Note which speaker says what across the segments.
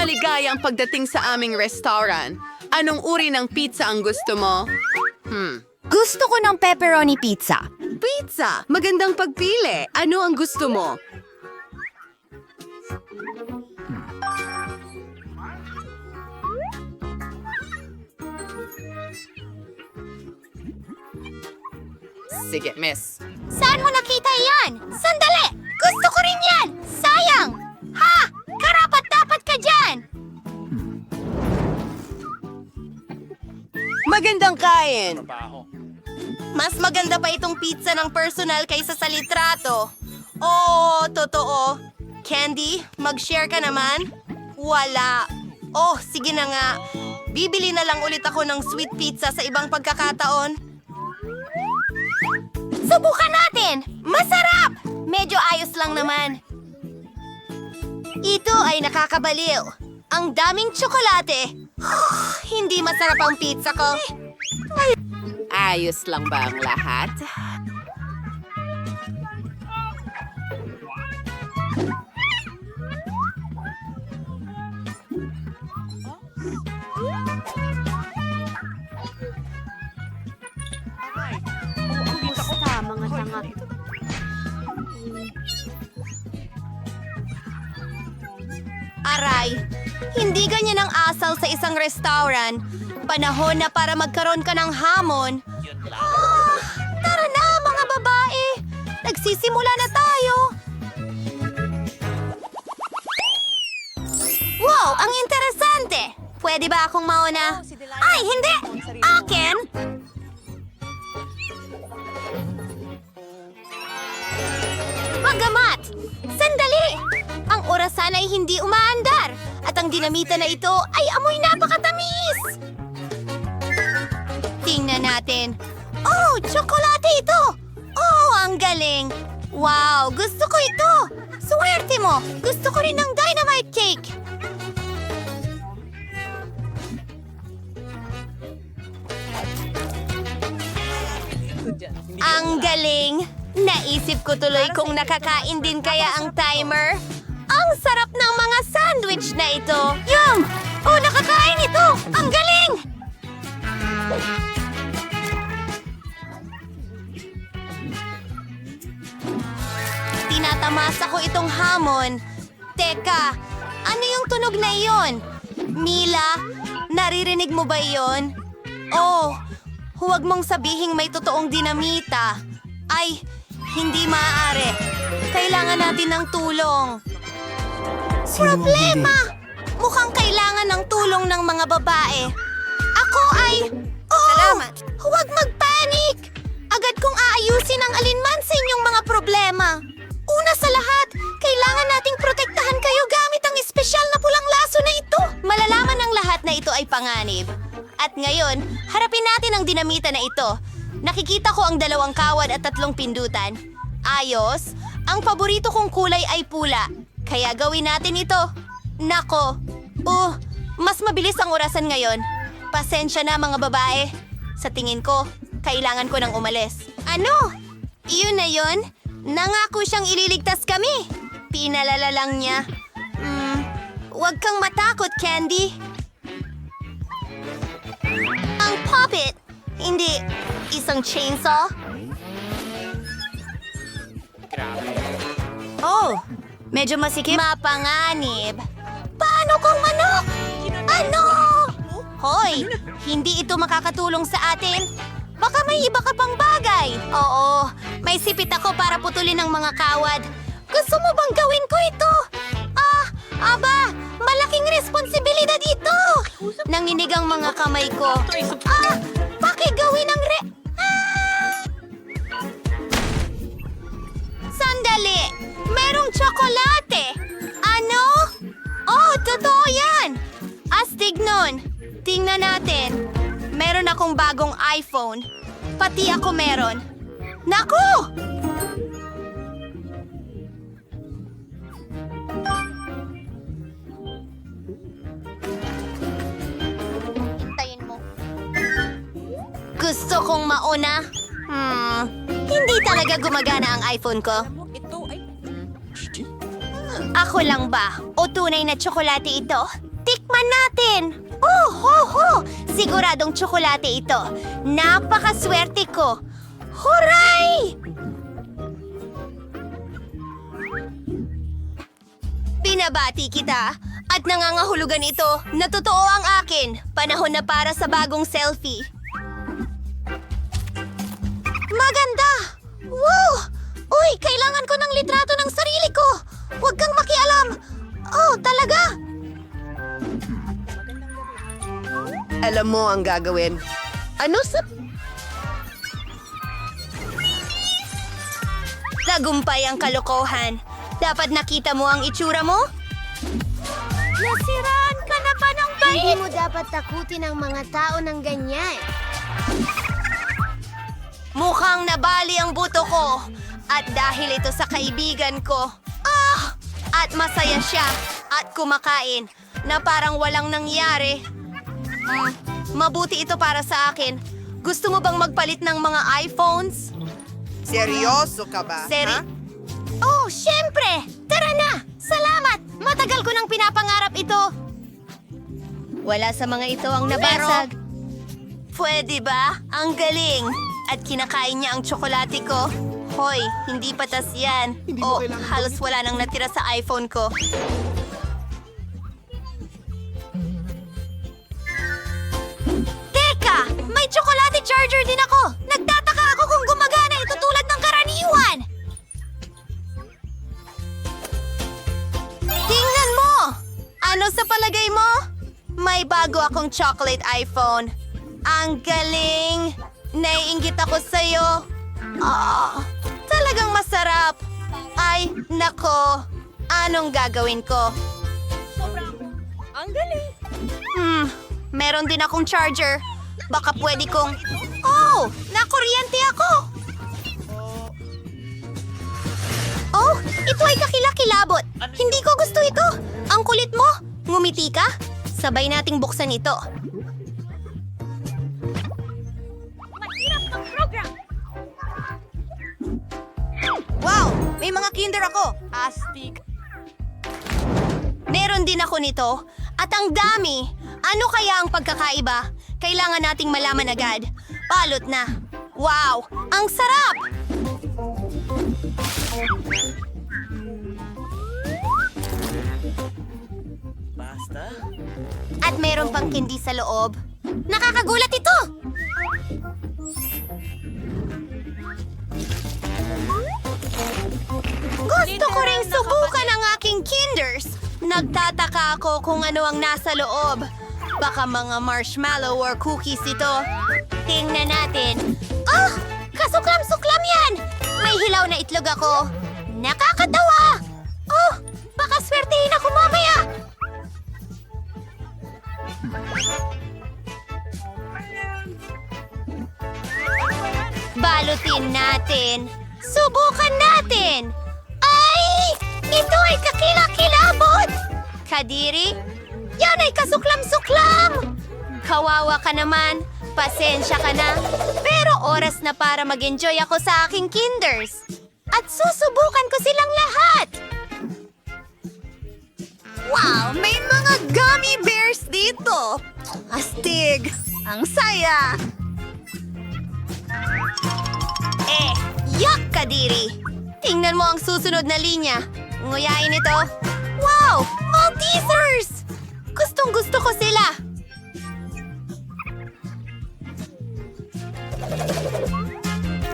Speaker 1: Maligayang pagdating sa aming restaurant. Anong uri ng pizza ang gusto mo? Hmm.
Speaker 2: Gusto ko ng pepperoni pizza.
Speaker 1: Pizza! Magandang pagpili. Ano ang gusto mo? Sige, miss.
Speaker 2: Saan mo nakita yan? Sandali! Gusto ko rin yan! Sayang!
Speaker 1: Magandang kain!
Speaker 3: Mas maganda pa itong pizza ng personal kaysa sa litrato. Oo, totoo. Candy, mag-share ka naman? Wala. Oh, sige na nga. Bibili na lang ulit ako ng sweet pizza sa ibang pagkakataon.
Speaker 2: Subukan natin! Masarap! Medyo ayos lang naman.
Speaker 3: Ito ay nakakabaliw. Ang daming tsokolate. Hindi masarap ang pizza ko.
Speaker 1: Ayos lang ba ang lahat?
Speaker 3: Aray, hindi ganyan ang asal sa isang restaurant. Panahon na para magkaroon ka ng hamon. Ah, tara na, mga babae. Nagsisimula na tayo. Wow, ang interesante. Pwede ba akong mauna? Ay, hindi! Akin! Magamat! Sandali! Ang orasan ay hindi umaandar at ang dinamita na ito ay amoy napakatamis! Tingnan natin. Oh, tsokolate ito! Oh, ang galing! Wow, gusto ko ito! Swerte mo! Gusto ko rin ng dynamite cake! Ang galing! Naisip ko tuloy kung nakakain din kaya ang timer. Ang sarap ng mga sandwich na ito. Yung! Oh, nakakain ito! Ang galing! Tinatamasa ko itong hamon. Teka, ano yung tunog na iyon? Mila, naririnig mo ba iyon? Oh, huwag mong sabihing may totoong dinamita. Ay, hindi maaari. Kailangan natin ng tulong. Problema! Mukhang kailangan ng tulong ng mga babae. Ako ay... Oh, Salamat. Huwag mag-panic! Agad kong aayusin ang alinman sa inyong mga problema. Una sa lahat, kailangan nating protektahan kayo gamit ang espesyal na pulang laso na ito. Malalaman ng lahat na ito ay panganib. At ngayon, harapin natin ang dinamita na ito. Nakikita ko ang dalawang kawad at tatlong pindutan. Ayos, ang paborito kong kulay ay pula. Kaya gawin natin ito. Nako, uh, mas mabilis ang orasan ngayon. Pasensya na mga babae. Sa tingin ko, kailangan ko nang umalis. Ano? Iyon na yon? Nangako siyang ililigtas kami. Pinalala lang niya. Hmm, huwag kang matakot, Candy. Ang puppet, hindi isang chainsaw. Oh, medyo masikip. Mapanganib. Paano kung manok? Ano? Hoy, hindi ito makakatulong sa atin. Baka may iba ka pang bagay. Oo, may sipit ako para putulin ang mga kawad. Gusto mo bang gawin ko ito? Ah, aba, malaking responsibilidad ito. Nanginig ang mga kamay ko. Ah, pakigawin ang Merong tsokolate! Ano? Oh, totoo yan! Astig nun! Tingnan natin. Meron akong bagong iPhone. Pati ako meron. Naku! Hintayin mo. Gusto kong mauna. Hmm, hindi talaga gumagana ang iPhone ko. Ako lang ba? O tunay na tsokolate ito? Tikman natin! Oh, ho, ho! Siguradong tsokolate ito. Napakaswerte ko. Huray! Binabati kita at nangangahulugan ito na totoo ang akin. Panahon na para sa bagong selfie.
Speaker 1: Mo ang gagawin. Ano sa...
Speaker 3: Tagumpay ang kalokohan. Dapat nakita mo ang itsura mo? Nasiraan ka na ba ng
Speaker 2: Hindi mo dapat takutin ang mga tao ng ganyan.
Speaker 3: Mukhang nabali ang buto ko. At dahil ito sa kaibigan ko. Ah! At masaya siya. At kumakain. Na parang walang nangyari. Hmm, mabuti ito para sa akin. Gusto mo bang magpalit ng mga iPhones?
Speaker 1: Seryoso ka ba?
Speaker 3: Seri...
Speaker 1: ha?
Speaker 3: Oh, syempre! Tara na! Salamat! Matagal ko nang pinapangarap ito. Wala sa mga ito ang nabasag. Pwede ba? Ang galing! At kinakain niya ang tsokolate ko. Hoy, hindi patas yan. o, halos wala nang natira sa iPhone ko. May tsokolate charger din ako! Nagtataka ako kung gumagana ito tulad ng karaniwan! Tingnan mo! Ano sa palagay mo? May bago akong chocolate iPhone. Ang galing! Naiingit ako sa'yo. Ah, talagang masarap. Ay, nako. Anong gagawin ko? Ang galing. Hmm, meron din akong charger. Baka pwede kong... Oh, nakuryente ako! Oh, ito ay kakilakilabot. Hindi ko gusto ito. Ang kulit mo. Ngumiti ka? Sabay nating buksan ito. Wow! May mga kinder ako. Astig. Meron din ako nito. At ang dami. Ano kaya ang pagkakaiba? Kailangan nating malaman agad. Palot na. Wow! Ang sarap! At meron pang candy sa loob. Nakakagulat ito! Gusto ko ring subukan ang aking kinders. Nagtataka ako kung ano ang nasa loob. Baka mga marshmallow or cookies ito. Tingnan natin. Ah! Kasuklam-suklam yan! May hilaw na itlog ako. Nakakatawa! Oh! Baka swertehin ako mamaya! Balutin natin. Subukan natin. Ay! Ito ay kakilakilabot! Kadiri? Yan ay kasuklam-suklam! Kawawa ka naman. Pasensya ka na. Pero oras na para mag-enjoy ako sa aking kinders. At susubukan ko silang lahat. Wow! May mga gummy bears dito! Astig! Ang saya! Eh, yak, Kadiri! Tingnan mo ang susunod na linya. Nguyain ito. Wow! Maltesers! Gustong gusto ko sila.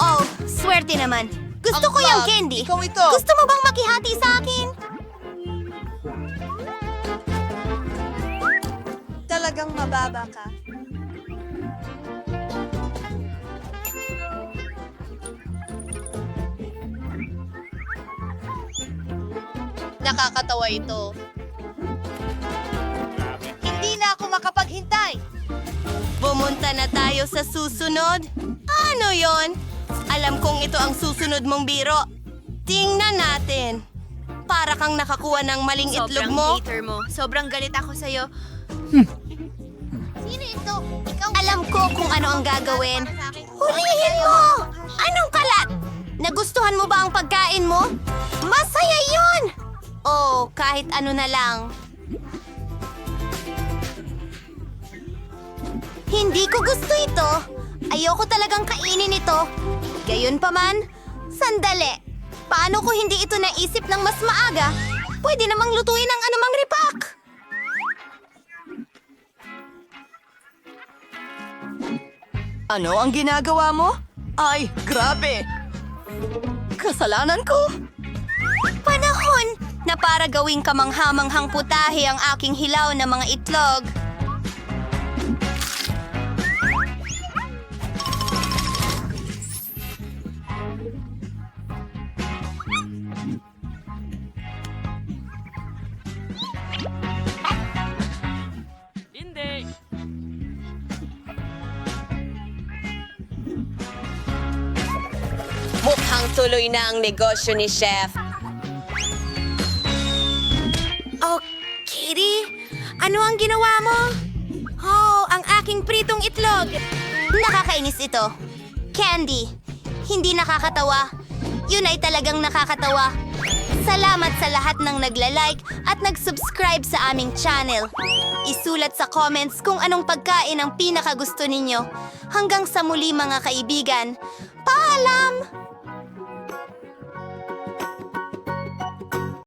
Speaker 3: Oh, swerte naman. Gusto
Speaker 1: Ang
Speaker 3: ko yung
Speaker 1: bag.
Speaker 3: candy.
Speaker 1: Ikaw ito.
Speaker 3: Gusto mo bang makihati sa akin?
Speaker 1: Talagang mababa ka. Nakakatawa ito. Hindi na ako makapaghintay.
Speaker 3: Bumunta na tayo sa susunod. Ano yon? Alam kong ito ang susunod mong biro. Tingnan natin. Para kang nakakuha ng maling itlog mo.
Speaker 1: hater mo. Sobrang galit ako sa'yo.
Speaker 2: Sino ito? Ikaw
Speaker 3: Alam ko kung ano ang gagawin. Hulihin mo! Anong kalat? Nagustuhan mo ba ang pagkain mo? Masaya yun! Oh, kahit ano na lang. Hindi ko gusto ito. Ayoko talagang kainin ito. Gayunpaman, sandali. Paano ko hindi ito naisip ng mas maaga? Pwede namang lutuin ang anumang ripak.
Speaker 4: Ano ang ginagawa mo? Ay, grabe! Kasalanan ko?
Speaker 3: Na para gawing kamanghamanghang putahe ang aking hilaw na mga itlog.
Speaker 5: Mukhang tuloy na ang negosyo ni Chef.
Speaker 3: Ano ang ginawa mo? Oh, ang aking pritong itlog. Nakakainis ito. Candy, hindi nakakatawa. Yun ay talagang nakakatawa. Salamat sa lahat ng nagla-like at nag-subscribe sa aming channel. Isulat sa comments kung anong pagkain ang pinakagusto ninyo. Hanggang sa muli mga kaibigan. Paalam!